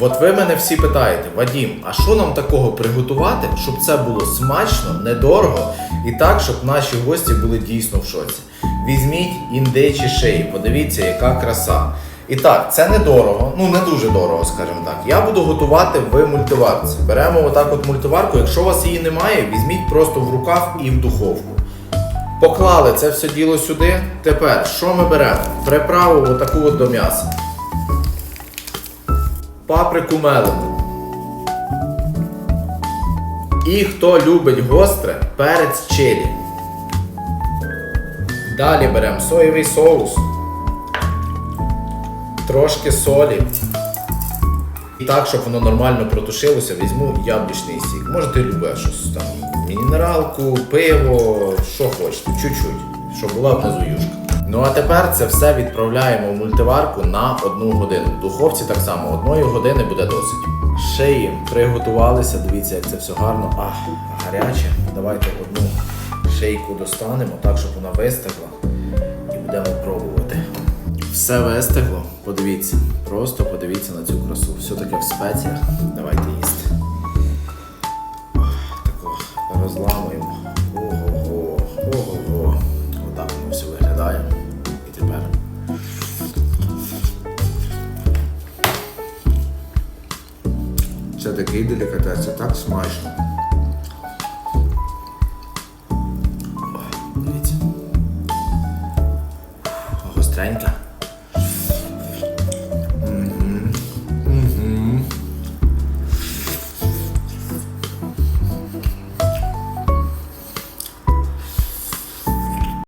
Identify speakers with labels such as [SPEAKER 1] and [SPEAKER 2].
[SPEAKER 1] От ви мене всі питаєте, Вадім, а що нам такого приготувати, щоб це було смачно, недорого і так, щоб наші гості були дійсно в шоці? Візьміть індичі шиї, подивіться, яка краса. І так, це недорого, ну не дуже дорого, скажімо так. Я буду готувати в мультиварці. Беремо отак от мультиварку. Якщо у вас її немає, візьміть просто в рукав і в духовку. Поклали це все діло сюди. Тепер що ми беремо? Приправу отаку от до м'яса. Паприку мелену. І хто любить гостре, перець чилі. Далі беремо соєвий соус, трошки солі. І так, щоб воно нормально протушилося, візьму яблучний сік. Можете любе щось там. Мінералку, пиво, що хочете, чуть-чуть, щоб була внизу юшка. Ну а тепер це все відправляємо в мультиварку на одну годину. Духовці так само одної години буде досить. Шиї приготувалися, дивіться, як це все гарно. Ах, гаряче. Давайте одну шийку достанемо, так, щоб вона вистигла. І будемо пробувати. Все вистигло, подивіться. Просто подивіться на цю красу. Все таке в спеціях. Давайте їсти. Тако розламуємо. Це такий делікатес, це так смачно. Ой, Дивіться. Гостренька.